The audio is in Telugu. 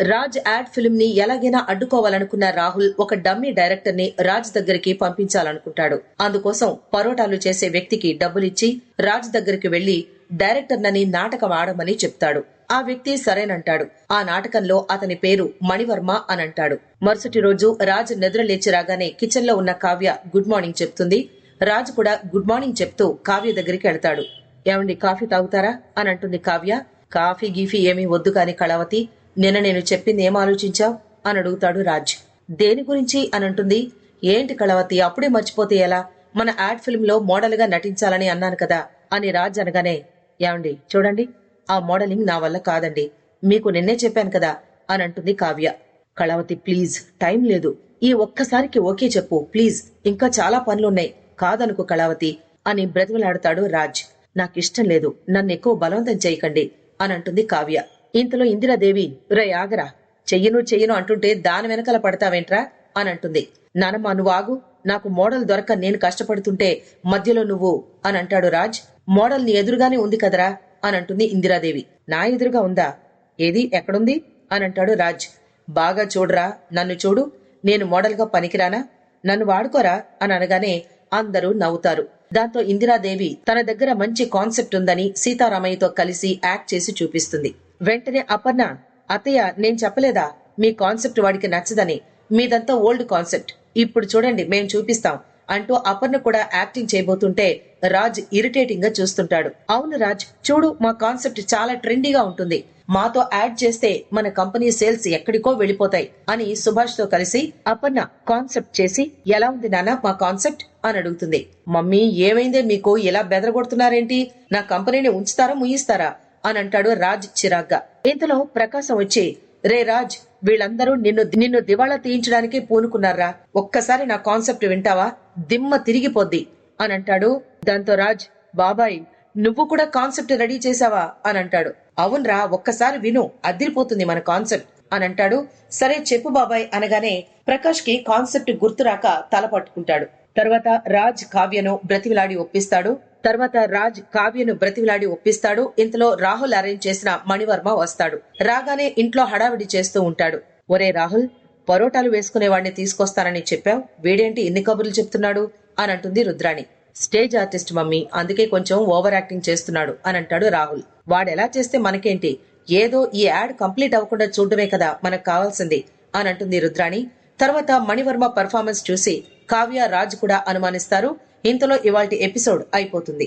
రాజ్ యాడ్ ఫిల్మ్ని ఎలాగైనా అడ్డుకోవాలనుకున్న రాహుల్ ఒక డమ్మీ డైరెక్టర్ని రాజ్ దగ్గరికి పంపించాలనుకుంటాడు. అందుకోసం పరోటాలు చేసే వ్యక్తికి డబ్బులిచ్చి రాజ్ దగ్గరికి వెళ్ళి డైరెక్టర్ నని నాటకం ఆడమని చెప్తాడు. ఆ వ్యక్తి సరేనంటాడు. ఆ నాటకంలో అతని పేరు మణివర్మ అని అంటాడు మరుసటి రోజు రాజ్ నిద్ర లేచి రాగానే కిచెన్లో ఉన్న కావ్య గుడ్ మార్నింగ్ చెప్తుంది. రాజ్ కూడా గుడ్ మార్నింగ్ చెప్తూ కావ్య దగ్గరికి వెళ్తాడు. ఏమండి కాఫీ తాగుతారా? అని అంటుంది కావ్య. కాఫీ గీఫీ ఏమీ వద్దు కాని కళావతి నిన్న నేను చెప్పింది ఏం ఆలోచించావు? అని అడుగుతాడు రాజ్. దేని గురించి అని అంటుంది. ఏంటి కళావతి అప్పుడే మర్చిపోతే ఎలా? మన యాడ్ ఫిల్మ్లో మోడల్గా నటించాలని అన్నాను కదా అని రాజ్ అనగానే ఏమండి చూడండి ఆ మోడలింగ్ నా వల్ల కాదండి మీకు నిన్నే చెప్పాను కదా అని అంటుంది కావ్య. కళావతి ప్లీజ్ టైం లేదు. ఈ ఒక్కసారికి ఓకే చెప్పు ప్లీజ్ ఇంకా చాలా పనులున్నాయి కాదనుకో కళావతి అని బ్రతిమలాడతాడు రాజ్. నాకిష్టం లేదు నన్ను ఎక్కువ బలవంతం చేయకండి అని అంటుంది కావ్య. ఇంతలో ఇందిరాదేవి రే ఆగరా. చెయ్యను చెయ్యను అంటుంటే దాని వెనకాల పడతావేంట్రా? అని అంటుంది. నానమ్మ నువ్వు ఆగు. నాకు మోడల్ దొరక నేను కష్టపడుతుంటే మధ్యలో నువ్వు అని అంటాడు రాజ్. మోడల్ నీ ఎదురుగానే ఉంది కదరా? అని అంటుంది ఇందిరాదేవి. నా ఎదురుగా ఉందా? ఏది? ఎక్కడుంది? అని అంటాడు రాజ్. బాగా చూడరా. నన్ను చూడు. నేను మోడల్గా పనికిరానా? నన్ను వాడుకోరా? అని అనగానే అందరూ నవ్వుతారు. దాంతో ఇందిరాదేవి తన దగ్గర మంచి కాన్సెప్ట్ ఉందని సీతారామయ్యతో కలిసి యాక్ట్ చేసి చూపిస్తుంది. వెంటనే అపర్ణ అతయ్య నేను చెప్పలేదా? మీ కాన్సెప్ట్ వాడికి నచ్చదని. మీదంతా ఓల్డ్ కాన్సెప్ట్. ఇప్పుడు చూడండి మేం చూపిస్తాం అంటూ అపర్ణ కూడా యాక్టింగ్ చేయబోతుంటే రాజ్ ఇరిటేటింగ్గా చూస్తుంటాడు. అవును రాజ్ చూడు మా కాన్సెప్ట్ చాలా ట్రెండీగా ఉంటుంది. మాతో యాడ్ చేస్తే మన కంపెనీ సేల్స్ ఎక్కడికో వెళ్ళిపోతాయి అని సుభాష్తో కలిసి అపర్ణ కాన్సెప్ట్ చేసి ఎలా ఉంది నాన్న మా కాన్సెప్ట్? అని అడుగుతుంది. మమ్మీ ఏమైందే? మీకు ఇలా బెదరగొడుతున్నారేంటి? నా కంపెనీని ఉంచుతారా ముయిస్తారా అని అంటాడు రాజ్ చిరాగ్గా. ఇంతలో ప్రకాశం వచ్చి రే రాజ్ వీళ్ళందరూ నిన్ను నిన్ను దివాళా తీయించడానికి పూనుకున్నారా? ఒక్కసారి నా కాన్సెప్ట్ వింటావా? దిమ్మ తిరిగిపోద్ది. అని అంటాడు. దాంతో రాజ్ బాబాయ్ నువ్వు కూడా కాన్సెప్ట్ రెడీ చేసావా అని అంటాడు. అవునరా ఒక్కసారి విను అదిరిపోతుంది మన కాన్సెప్ట్. అని అంటాడు. సరే చెప్పు బాబాయ్ అనగానే ప్రకాష్కి కాన్సెప్ట్ గుర్తురాక తల పట్టుకుంటాడు. తర్వాత రాజ్ కావ్యను బ్రతివిలాడి ఒప్పిస్తాడు. తర్వాత రాజ్ కావ్యను బ్రతివిలాడి ఒప్పిస్తాడు. ఇంతలో రాహుల్ అరేంజ్ చేసిన మణివర్మ వస్తాడు. రాగానే ఇంట్లో హడావిడి చేస్తూ ఉంటాడు. ఒరే రాహుల్ పరోటాలు వేసుకునే వాడిని తీసుకొస్తానని చెప్పావు. వీడేంటి ఇన్ని కబుర్లు చెప్తున్నాడు? అని అంటుంది రుద్రాణి. స్టేజ్ ఆర్టిస్ట్ మమ్మీ అందుకే కొంచెం ఓవర్ యాక్టింగ్ చేస్తున్నాడు అని అంటాడు రాహుల్. వాడెలా చేస్తే మనకేంటి? ఏదో ఈ యాడ్ కంప్లీట్ అవ్వకుండా చూడటమే కదా మనకు కావాల్సింది అని అంటుంది రుద్రాణి. తర్వాత మణివర్మ పర్ఫార్మెన్స్ చూసి కావ్య రాజ్ కూడా అనుమానిస్తారు. ఇంతలో ఇవాల్టి ఎపిసోడ్ అయిపోతుంది.